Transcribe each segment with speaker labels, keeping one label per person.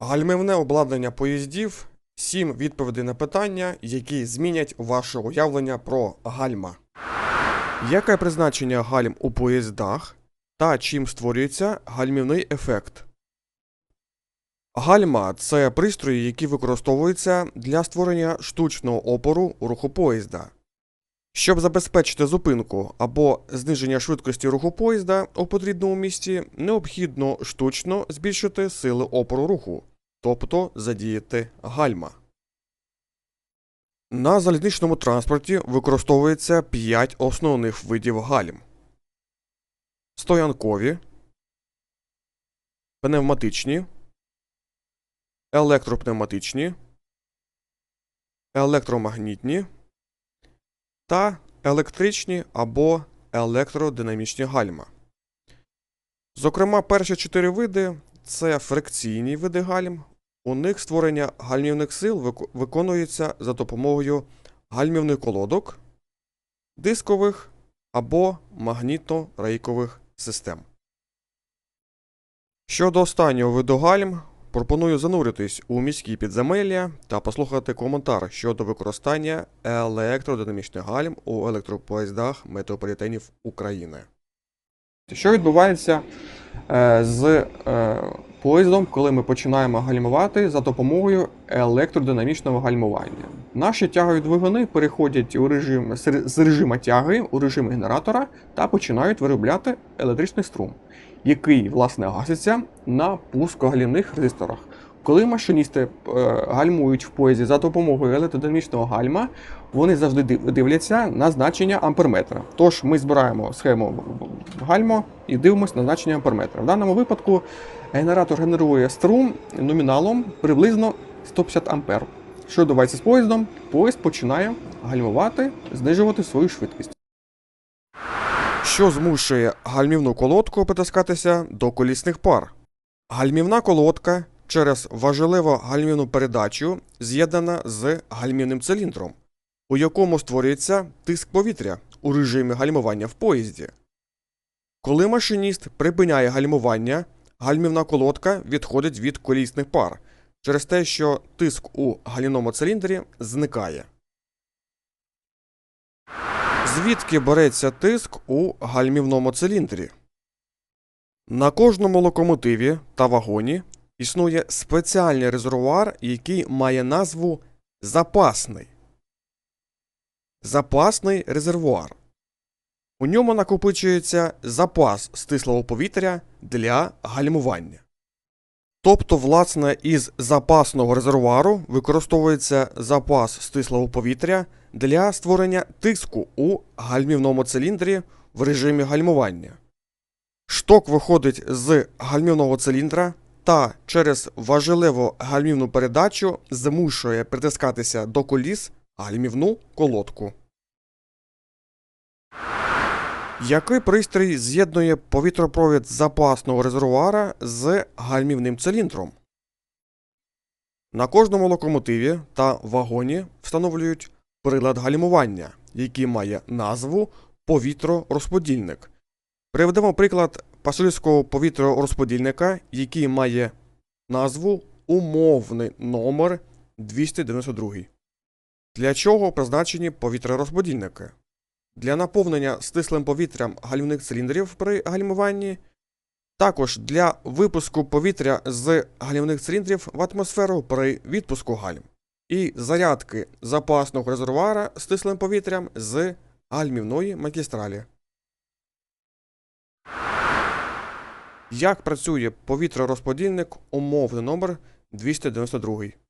Speaker 1: Гальмівне обладнання поїздів. Сім відповідей на питання, які змінять ваше уявлення про гальма. Яке призначення гальм у поїздах та чим створюється гальмівний ефект? Гальма це пристрої, які використовуються для створення штучного опору у руху поїзда. Щоб забезпечити зупинку або зниження швидкості руху поїзда у потрібному місці, необхідно штучно збільшити сили опору руху, тобто задіяти гальма. На залізничному транспорті використовується 5 основних видів гальм: стоянкові, пневматичні, електропневматичні, електромагнітні та електричні або електродинамічні гальма. Зокрема, перші чотири види це фрикційні види гальм. У них створення гальмівних сил виконується за допомогою гальмівних колодок, дискових або магнітно-рейкових систем. Щодо останнього виду гальм, пропоную зануритись у міські підземелля та послухати коментар щодо використання електродинамічних гальм у електропоїздах метрополітенів України. Що відбувається е, з е, поїздом, коли ми починаємо гальмувати за допомогою електродинамічного гальмування? Наші тягові двигуни переходять у режим з- режиму тяги у режим генератора та починають виробляти електричний струм, який власне гаситься на пускогальмівних резисторах. Коли машиністи е, гальмують в поїзді за допомогою електродинамічного гальма, вони завжди дивляться на значення амперметра. Тож ми збираємо схему гальмо і дивимося на значення амперметра. В даному випадку генератор генерує струм номіналом приблизно 150 ампер. Що відбувається з поїздом? Поїзд починає гальмувати, знижувати свою швидкість. Що змушує гальмівну колодку притискатися до колісних пар? Гальмівна колодка через важеливу гальмівну передачу з'єднана з гальмівним циліндром, у якому створюється тиск повітря у режимі гальмування в поїзді. Коли машиніст припиняє гальмування, гальмівна колодка відходить від колісних пар через те, що тиск у гальмівному циліндрі зникає. Звідки береться тиск у гальмівному циліндрі? На кожному локомотиві та вагоні існує спеціальний резервуар, який має назву запасний. Запасний резервуар. У ньому накопичується запас стислого повітря для гальмування. Тобто, власне, із запасного резервуару використовується запас стислого повітря для створення тиску у гальмівному циліндрі в режимі гальмування. Шток виходить з гальмівного циліндра та через важеливу гальмівну передачу змушує притискатися до коліс гальмівну колодку. Який пристрій з'єднує повітропровід запасного резервуара з гальмівним циліндром? На кожному локомотиві та вагоні встановлюють прилад гальмування, який має назву повітророзподільник. Приведемо приклад пасажирського повітророзподільника, який має назву умовний номер 292. Для чого призначені повітророзподільники? Для наповнення стислим повітрям гальмівних циліндрів при гальмуванні, також для випуску повітря з гальмівних циліндрів в атмосферу при відпуску гальм, і зарядки запасного резервуара стислим повітрям з гальмівної магістралі. Як працює повітророзподільник умовний номер 292?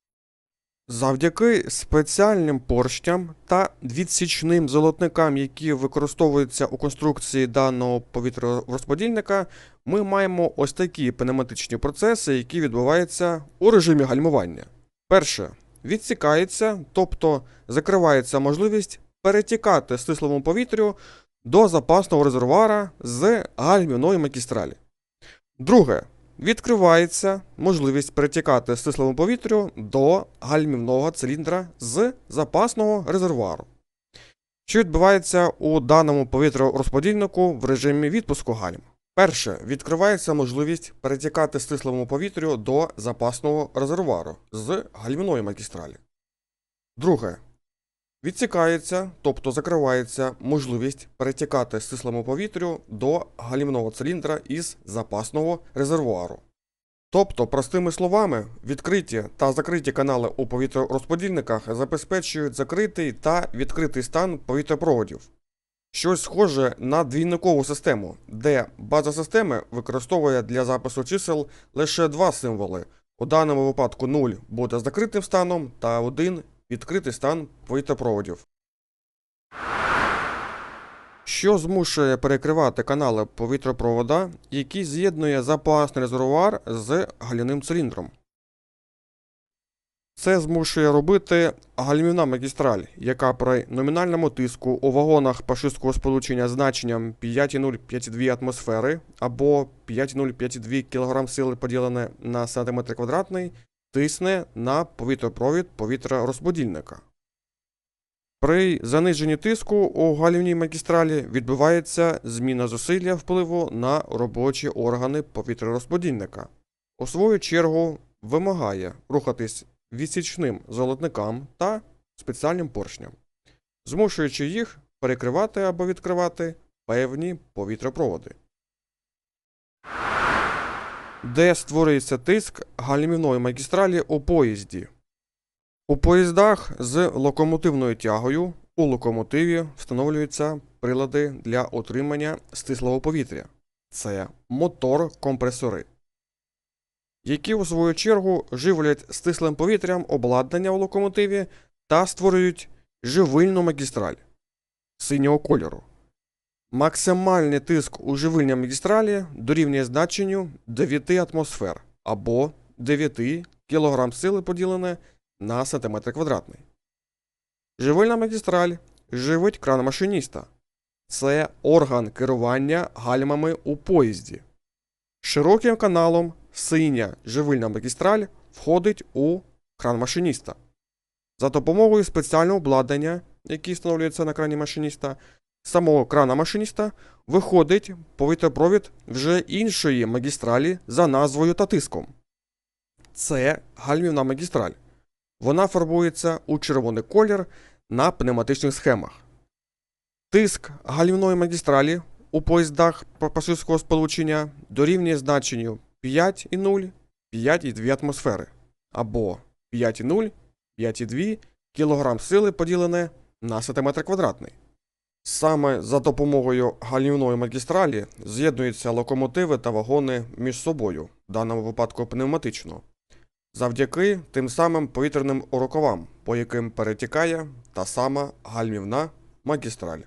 Speaker 1: Завдяки спеціальним поршням та відсічним золотникам, які використовуються у конструкції даного повітророзподільника, ми маємо ось такі пневматичні процеси, які відбуваються у режимі гальмування. Перше відсікається, тобто закривається можливість перетікати стислому повітрю до запасного резервуара з гальмівної магістралі. Друге. Відкривається можливість перетікати стислому повітрю до гальмівного циліндра з запасного резервуару. Що відбувається у даному повітророзподільнику в режимі відпуску гальм? Перше, відкривається можливість перетікати стислому повітрю до запасного резервуару з гальмівної магістралі. Друге, відсікається, тобто закривається можливість перетікати стислому повітрю до гальмівного циліндра із запасного резервуару. Тобто, простими словами, відкриті та закриті канали у повітророзподільниках забезпечують закритий та відкритий стан повітряпроводів. Щось схоже на двійникову систему, де база системи використовує для запису чисел лише два символи. У даному випадку 0 буде закритим станом та 1 відкритий стан повітряпроводів. Що змушує перекривати канали повітряпровода, який з'єднує запасний резервуар з галяним циліндром? Це змушує робити гальмівна магістраль, яка при номінальному тиску у вагонах пашистського сполучення значенням 5,052 атмосфери або 5,052 кг сили поділене на сантиметр квадратний, тисне на повітряпровід повітрярозподільника. При заниженні тиску у гальмівній магістралі відбувається зміна зусилля впливу на робочі органи повітрярозподільника. У свою чергу вимагає рухатись відсічним золотникам та спеціальним поршням, змушуючи їх перекривати або відкривати певні повітряпроводи. Де створюється тиск гальмівної магістралі у поїзді? У поїздах з локомотивною тягою у локомотиві встановлюються прилади для отримання стислого повітря. Це мотор-компресори, які у свою чергу живлять стислим повітрям обладнання у локомотиві та створюють живильну магістраль синього кольору. Максимальний тиск у живильній магістралі дорівнює значенню 9 атмосфер або 9 кг сили поділене на сантиметр квадратний. Живильна магістраль живить кран машиніста. Це орган керування гальмами у поїзді. Широким каналом синя живильна магістраль входить у кран машиніста. За допомогою спеціального обладнання, яке встановлюється на крані машиніста, самого крана машиніста виходить повітряпровід вже іншої магістралі за назвою та тиском. Це гальмівна магістраль. Вона фарбується у червоний колір на пневматичних схемах. Тиск гальмівної магістралі у поїздах пасажирського сполучення дорівнює значенню 5,0 5,2 атмосфери або 5,0 5,2 кг сили поділене на сантиметр квадратний. Саме за допомогою гальмівної магістралі з'єднуються локомотиви та вагони між собою, в даному випадку пневматично завдяки тим самим повітряним рукавам, по яким перетікає та сама гальмівна магістраль.